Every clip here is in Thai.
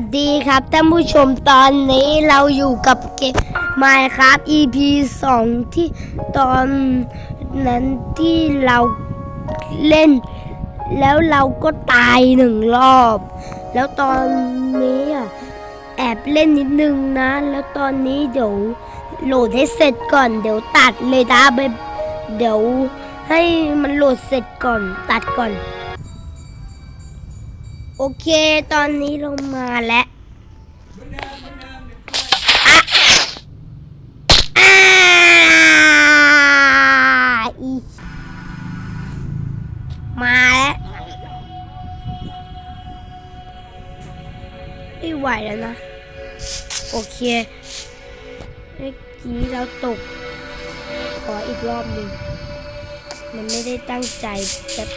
สดีครับท่านผู้ชมตอนนี้เราอยู่กับเกม Minecraft EP 2 ที่ตอนนั้นที่เราเล่น แล้วเราก็ตายหนึ่งรอบ แล้วตอนนี้อะแอบเล่นนิดนึงนะ แล้วตอนนี้เดี๋ยวโหลดให้เสร็จก่อนเดี๋ยวตัดเลยนะไปเดี๋ยวให้มันโหลดเสร็จก่อนตัดก่อน โอเค ตอนนี้เรามาแล้วมาแล้วไม่ไหวแล้วนะ โอเคเมื่อกี้เราตก ขออีกรอบหนึ่ง มันไม่ได้ตั้งใจแบบ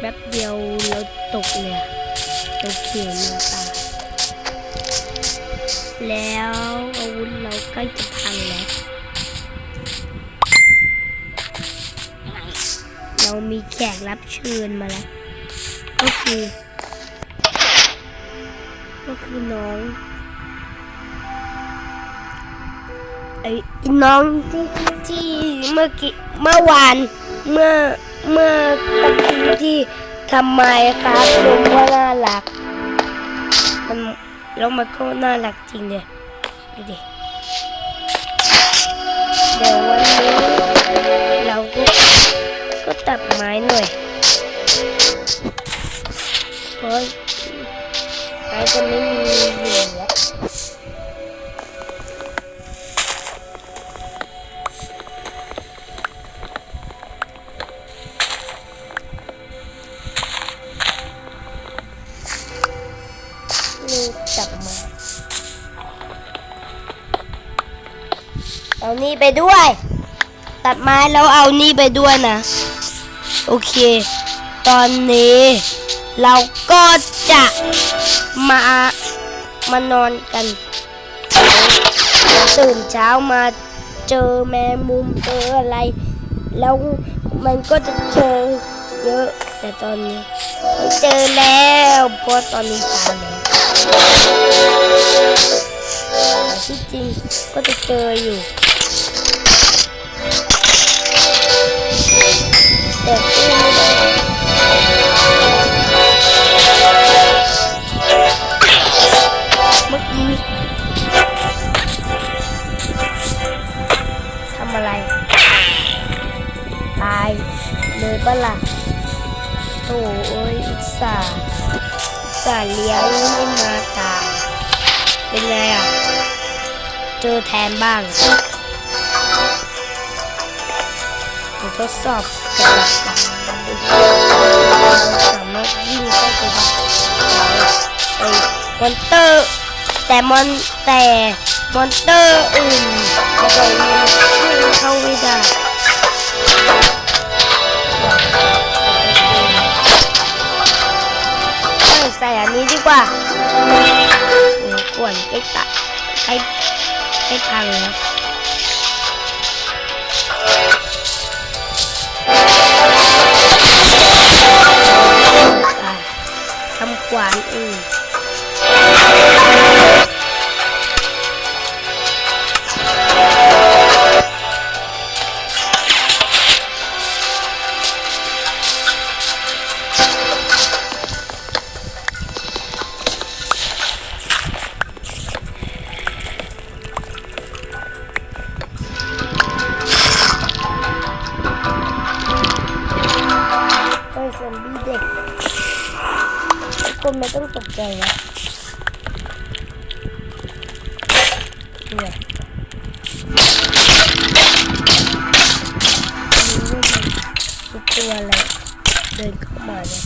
แป๊บเดียวเราตกเลยตกเขียนมาตาแล้วอาวุธเราใกล้จะพังแล้ว เรามีแขกรับเชิญมาแล้ว ก็คือ ก็คือน้องไอ้น้องที่ที่เมื่อกี้เมื่อวานเมื่อ เมื่อตะกี้ที่ทำไมครับชมว่าน่ารักมันแล้วมันก็น่ารักจริงเลยดูดิเดี๋ยววันนี้เราก็ก็ตัดไม้หน่อยเพราะไม้จะไม่มีอยู่ เอานี่ไปด้วย ตัดไม้แล้วเอานี่ไปด้วยนะ โอเค ตอนนี้ เราก็จะมามานอนกัน ตื่นเช้ามาเจอแมงมุมเจออะไร แล้วมันก็จะเจอเยอะ แต่ตอนนี้ไม่เจอแล้วเพราะตอนนี้เช้าแล้วแต่ที่จริงก็จะเจออยู่ แต่สู้ไม่ได้เมื่อกี้ทำอะไร ตาย เลยปะล่ะโถเอ้ยอุตส่าห์อุตส่าห์เลี้ยงให้มาตาย เป็นไงอะ เจอแทนบ้างเดี๋ยวทดสอบ สามารถวิ่งเข้าไปได้ไอ้มอนเตอร์ แต่มอนแต่มอนเตอร์อื่นจะไปวิ่งเข้าไม่ได้เอ้ยใส่อันนี้ดีกว่าโอ้กวนใกล้ตะใกล้ใกล้พังแล้ว หวานอื่น ตัวอะไรเดินเข้ามาเนี่ย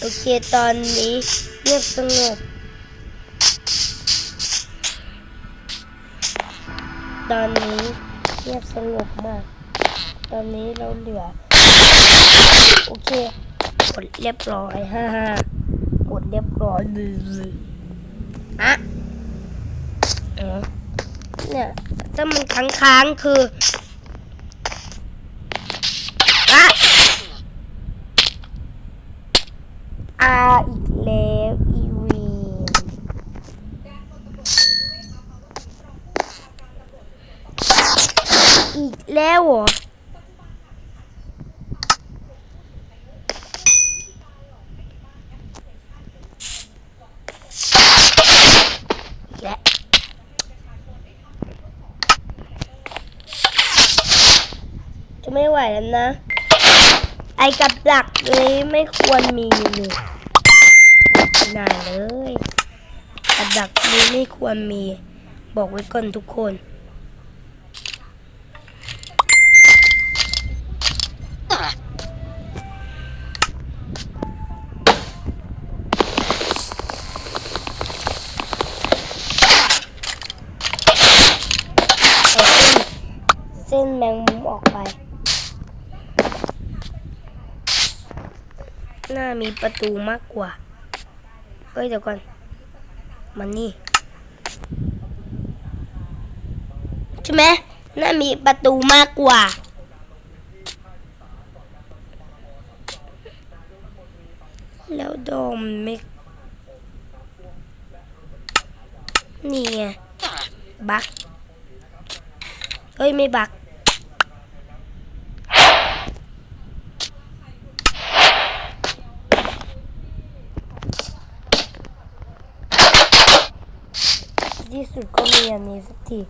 โอเคตอนนี้เงียบสงบตอนนี้เงียบสงบมาก ตอนนี้เราเหลือ โอเคหมดเรียบร้อยฮ่าฮ่าหมดเรียบร้อยเลยอะเออเนี่ยถ้ามันค้างๆคืออะอาอีกแล้วอีเวนอีกแล้วเหรอ และจะไม่ไหวแล้ว นะ ไอกับดักเลยไม่ควรมีเลยน่าเลยกับดักนี้ไม่ควรมี บอกไว้ก่อนทุกคน ประตูมากกว่า เอ้ยเดี๋ยวก่อน มันนี่ ใช่ไหมน้ามีประตูมากกว่า แล้วโดมไม่นี่ไงบักเฮ้ยไม่บัก ที่สุดก็มีอันนี้สักที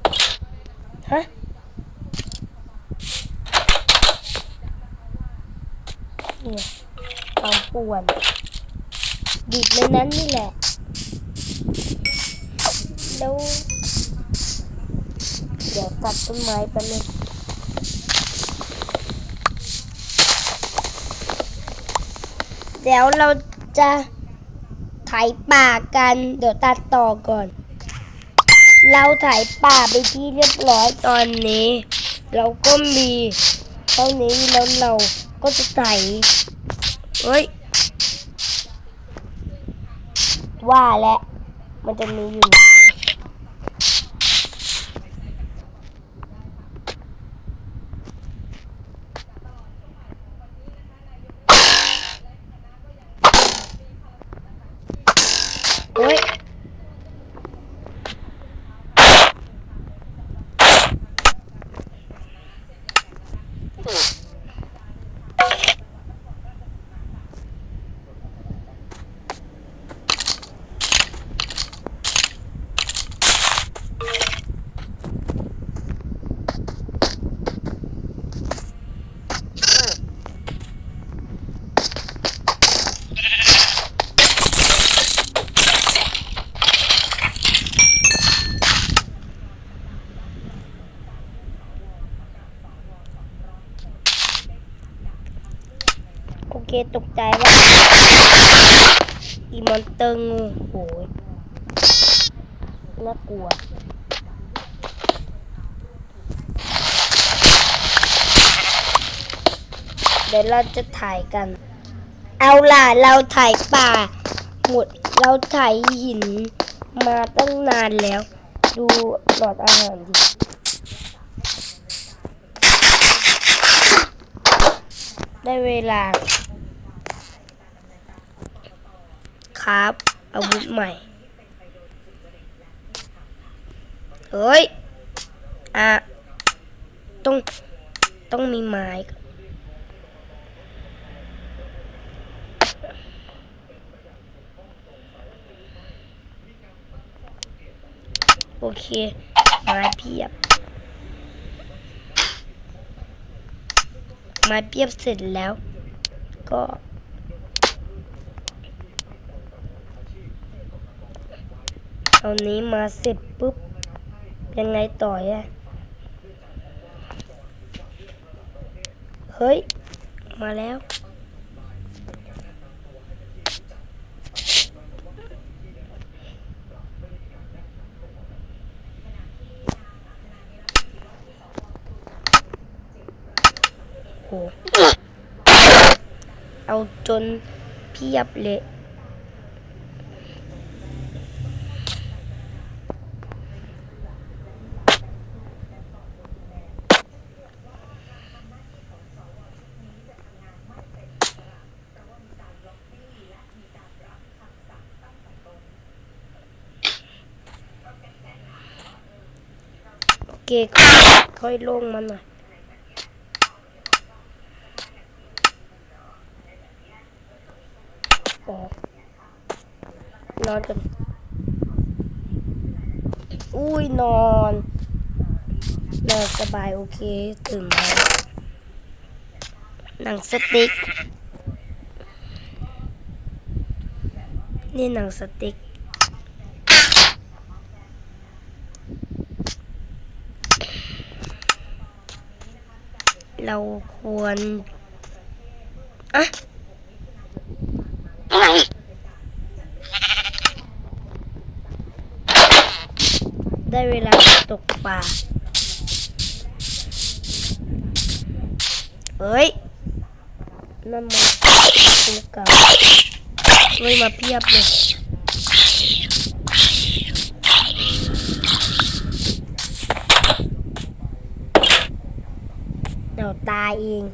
ฮะ เนี่ยความป่วนดิบในนั้นนี่แหละ แล้ว เดี๋ยวตัดต้นไม้ไปบนึงเดี๋ยวเราจะไถป่ากัน เดี๋ยวตัดต่อก่อน เราไถป่าไปที่เรียบร้อยตอนนี้ เราก็มีเท่านี้แล้วเราก็จะไถเฮ้ย ว่าแล้วมันจะมีอยู่โอ้ย ตกใจว่าอีมอนเตอร์งูโหยน่ากลัวเดี๋ยวเราจะถ่ายกัน เอาล่ะ เราถ่ายป่า หมด เราถ่ายหินมาตั้งนานแล้ว ดูหลอดอาหารดิได้เวลา ครับ อาวุธใหม่ เฮ้ย อะ ต้อง ต้องมีไม้โอเค ไม้เพียบ ไม้เพียบเสร็จแล้ว ก็ เอานี้มาเสร็จปุ๊บ ยังไงต่อยอะเฮ้ย มาแล้ว โอ้เอาจนเพียบเลย เคค่อยลงมาหน่อย ออก นอนกัน อุ้ยนอน นอนสบายโอเคตื่นมาหนังสติ๊ก นี่หนังสติ๊ก เราควรอะได้เวลาตกปลาเฮ้ยนั่นมันตัวเก่าเฮ้ยมาเพียบเลย เดี๋ยวตายเอง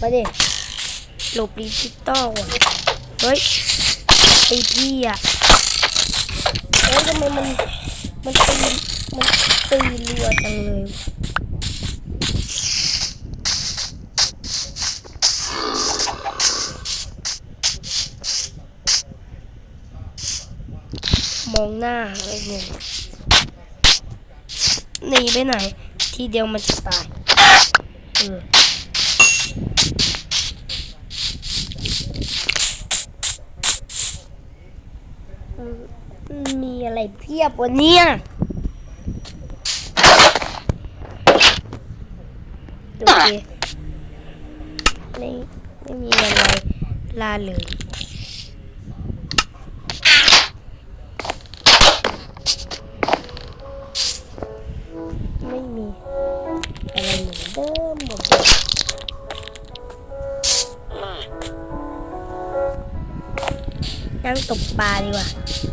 มาดิหลบดิจิตอลเฮ้ยไอพี่อะเฮ้ยทำไมมัน มันตีมันตีรัวจังเลย องหน้าไอ้เนี่ยหนีไปไหน ทีเดียวมันจะตายเออมีอะไรเพียบวันนี้โอเคไม่ไม่มีอะไรลาเลย เหมือนเดิมหมดเลยนั่งตกปลาดีกว่าเอา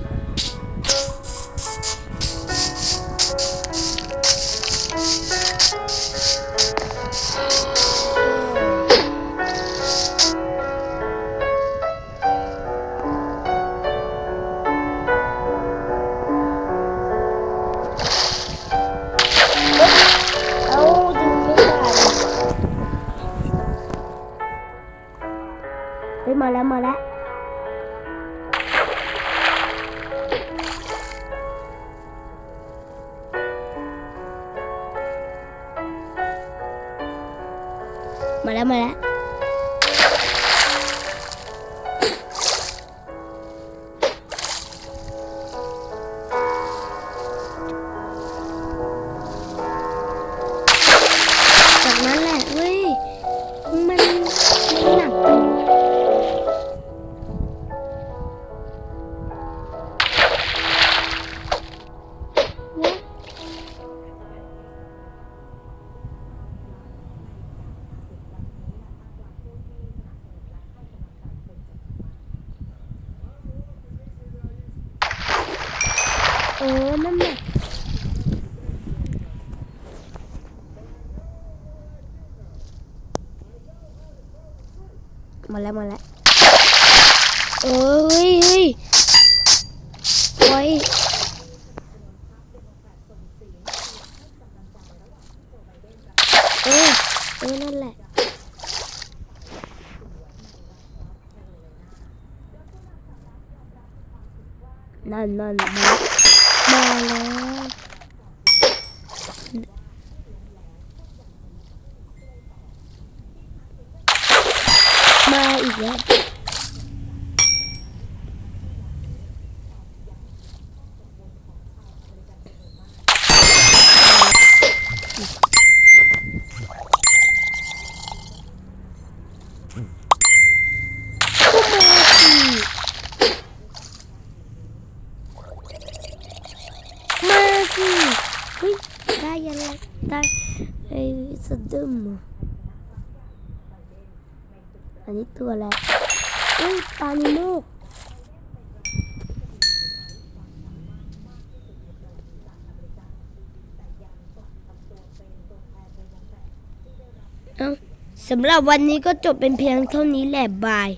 โอ้นั่นแหละมาแล้วมาแล้วเอ้ยเฮ้ยโอ้ยเออเออนั่นแหละนั่นนั่นมา มาแล้วมาอีกแล้ว สะดึมอันนี้ตัวแรกอุ้ยปลานิโมกสำหรับวันนี้ก็จบเป็นเพียงเท่านี้แหละบาย